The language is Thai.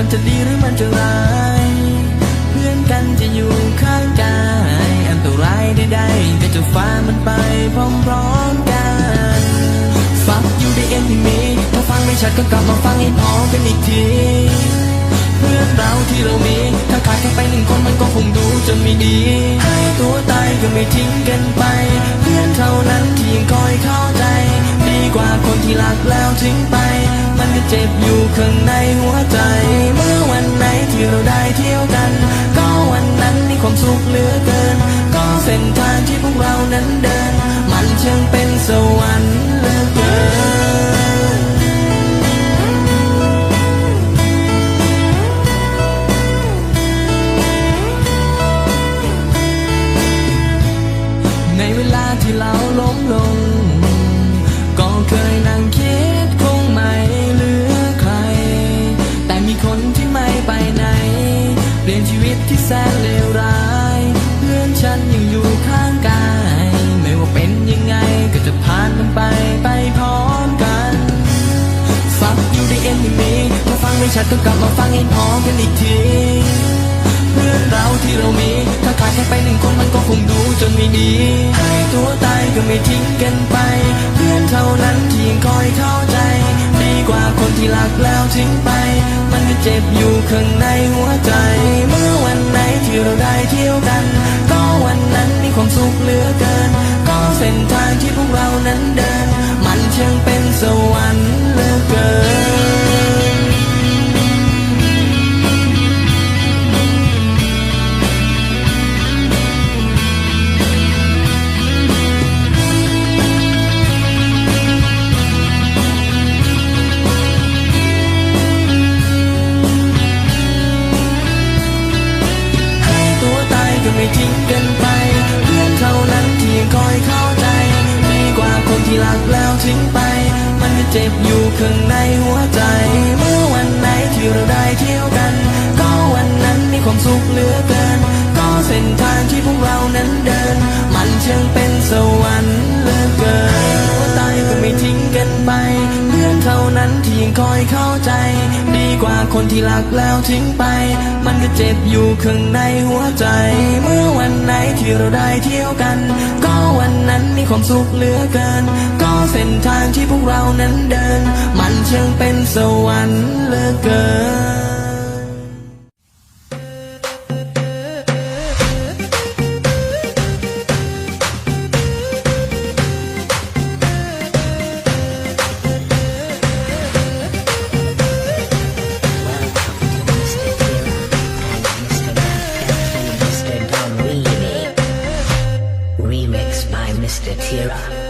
ันจะดีหรือมันจะร้าย เพื่อนกันจะอยู่ข้างกายอันตรายใดๆก็จะฝ่ามันไปพร้อมๆกัน ฟักอยู่ในเอ็นที่มีถ้าฟังไม่ชัดก็กลับมาฟังให้พร้อมกันอีกที เพื่อนเราที่เรามี ถ้าขาดแค่ไปหนึ่งคนมันก็คงดูจะไม่ดี ให้ตัวตายก็ไม่ทิ้งกันไป เพื่อนเท่านั้นที่ยังคอยเข้าใจ ดีกว่าคนที่รักแล้วทิ้งไป มันก็เจ็บอยู่ข้างในหัวใจ ที่เราได้เที่ยวกัน ก็วันนั้นมีความสุขเหลือเกิน ก็เส้นทางที่พวกเรานั้นเดิน มันเชิงเป็นสวรรค์เหลือเกินในเวลาที่เราล้มลง ยังอยู่ข้างกาย ไม่ว่าเป็นยังไงก็จะผ่านมันไปไปพร้อมกันฟังอยู่ในเอ็นมีถ้าฟังไม่ชัดก็กลับมาฟังให้พร้อมกันอีกทีเพื่อนเราที่เรามี ถ้าขาดแค่ไปหนึ่งคนมันก็คงดูจนไม่ดีให้ตัวตายก็ไม่ทิ้งกันไป เพื่อนเท่านั้นที่ยังคอยเข้าใจดีกว่าคนที่รักแล้วทิ้งไป มันก็เจ็บอยู่ข้างในหัวใจ เมื่อวันไหนที่เราได้เที่ยวกัน ความสุขเหลือเกิน ก็เส้นทางที่พวกเรานั้นเดิน มันเชิงเป็นสวรรค์เลย ว่าคนที่รักแล้วทิ้งไป มันก็เจ็บอยู่ข้างในหัวใจ เมื่อวันไหนที่เราได้เที่ยวกัน ก็วันนั้นมีความสุขเหลือเกิน ก็เส้นทางที่พวกเรานั้นเดิน มันเชิงเป็นสวรรค์เหลือเกินตัวตายก็ไม่ทิ้งกันไปเพื่อนเท่านั้นที่ยังคอยเข้าใจ ดีกว่าคนที่รักแล้วทิ้งไป มันก็เจ็บอยู่ข้างในหัวใจ ไหนที่เราได้เที่ยวกัน ก็วันนั้นมีความสุขเหลือเกิน ก็เส้นทางที่พวกเรานั้นเดิน มันเชิงเป็นสวรรค์เหลือเกิน 贴。